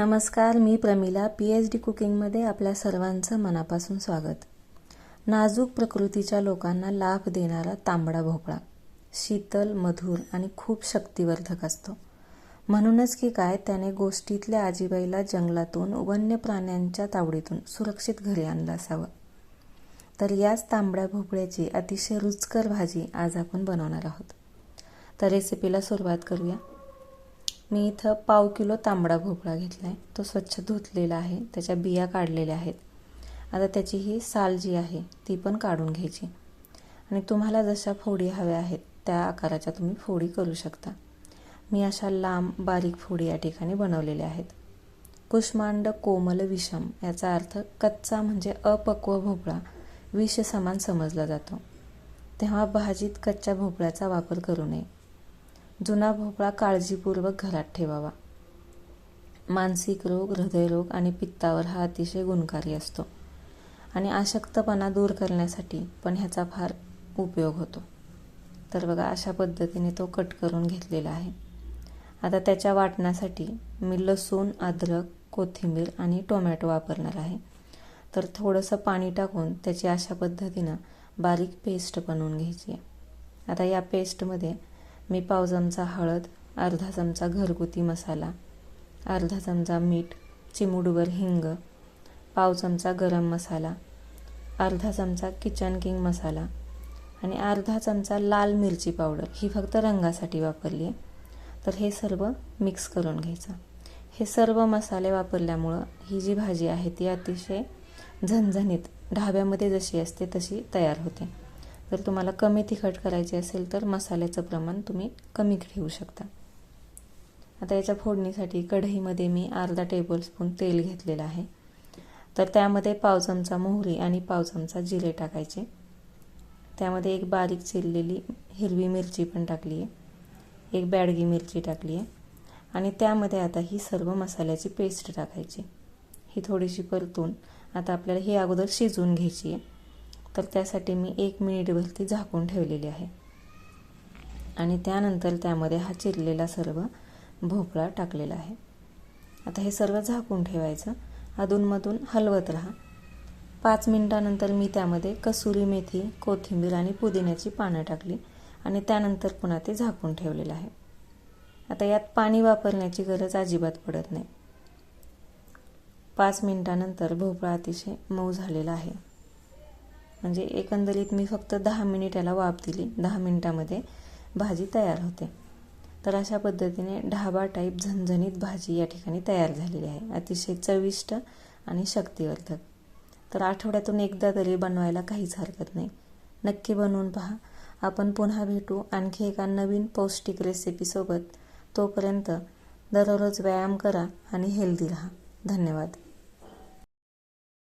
नमस्कार मी Pramila P H D कुकिंगमध्ये आपल्या सर्वांचं मनापासून स्वागत. नाजूक प्रकृतीच्या लोकांना लाभ देणारा तांबडा भोपळा. शीतल मधुर आणि खूप शक्तिवर्धक असतो. म्हणूनच की काय त्याने गोष्टीतल्या आजीबाईला जंगलातून वन्य प्राण्यांच्या तावडीतून सुरक्षित घरी आणलं असावं. तर याच तांबड्या भोपळ्याची अतिशय रुचकर भाजी आज आपण बनवणार आहोत. तर रेसिपीला सुरुवात करूया. मी इथं पाव किलो तांबडा भोपळा घेतला आहे तो स्वच्छ धुतलेला आहे. त्याच्या बिया काढलेल्या आहेत. आता त्याची ही साल जी आहे ती पण काढून घ्यायची. आणि तुम्हाला जशा फोडी हव्या आहेत त्या आकाराच्या तुम्ही फोडी करू शकता. मी अशा लांब बारीक फोडी या ठिकाणी बनवलेल्या आहेत. कुष्मांड कोमल विषम याचा अर्थ कच्चा म्हणजे अपक्व भोपळा विष समान समजला जातो. तेव्हा भाजीत कच्च्या भोपळ्याचा वापर करू नये. जुना भोपळा काळजीपूर्वक घरात ठेवावा. मानसिक रोग हृदयरोग आणि पित्तावर हा अतिशय गुणकारी असतो आणि अशक्तपणा दूर करण्यासाठी पण ह्याचा फार उपयोग होतो. तर बघा अशा पद्धतीने तो कट करून घेतलेला आहे. आता त्याच्या वाटण्यासाठी मी लसूण अद्रक कोथिंबीर आणि टोमॅटो वापरणार आहे. तर थोडंसं पाणी टाकून त्याची अशा पद्धतीनं बारीक पेस्ट बनवून घ्यायची आहे. आता या पेस्टमध्ये मी पाव चमचा हळद अर्धा चमचा घरगुती मसाला अर्धा चमचा मीठ चिमुडवर हिंग पाव चमचा गरम मसाला अर्धा चमचा किचन किंग मसाला आणि अर्धा चमचा लाल मिरची पावडर ही फक्त रंगासाठी वापरली आहे. तर हे सर्व मिक्स करून घ्यायचं. हे सर्व मसाले वापरल्यामुळं ही जी भाजी आहे ती अतिशय झणझणीत ढाब्यामध्ये जशी असते तशी तयार होते. जर तुम्हाला कमी तिखट करायची असेल तर मसाल्याचं प्रमाण तुम्ही कमी ठेवू शकता. आता याच्या फोडणीसाठी कढईमध्ये मी अर्धा टेबलस्पून तेल घेतलेलं आहे. तर त्यामध्ये पाव चमचा मोहरी आणि पाव चमचा जिरे टाकायचे. त्यामध्ये एक बारीक चिरलेली हिरवी मिरची पण टाकली आहे. एक बॅडगी मिरची टाकली आहे. आणि त्यामध्ये आता ही सर्व मसाल्याची पेस्ट टाकायची. ही थोडीशी परतून आता आपल्याला ही अगोदर शिजवून घ्यायची आहे. तर त्यासाठी मी एक मिनिटभर झाकून ठेवलेली आहे. आणि त्यानंतर त्यामध्ये हा चिरलेला सर्व भोपळा टाकलेला आहे. आता हे सर्व झाकून ठेवायचं. अधूनमधून हलवत राहा. पाच मिनिटानंतर मी त्यामध्ये कसुरी मेथी कोथिंबीर आणि पुदिन्याची पानं टाकली आणि त्यानंतर पुन्हा ते झाकून ठेवलेलं आहे. आता यात पाणी वापरण्याची गरज अजिबात पडत नाही. पाच मिनिटानंतर भोपळा अतिशय मऊ झालेला आहे. म्हणजे एकंदरीत मी फक्त दहा मिनिट याला वाफ दिली. दहा मिनिटामध्ये भाजी तयार होते. तर अशा पद्धतीने ढाबा टाईप झणझणीत भाजी या ठिकाणी तयार झालेली आहे. अतिशय चविष्ट आणि शक्तिवर्धक. तर आठवड्यातून एकदा तरी बनवायला काहीच हरकत नाही. नक्की बनवून पहा. आपण पुन्हा भेटू आणखी एका नवीन पौष्टिक रेसिपीसोबत तोपर्यंत दररोज व्यायाम करा आणि हेल्दी राहा. धन्यवाद.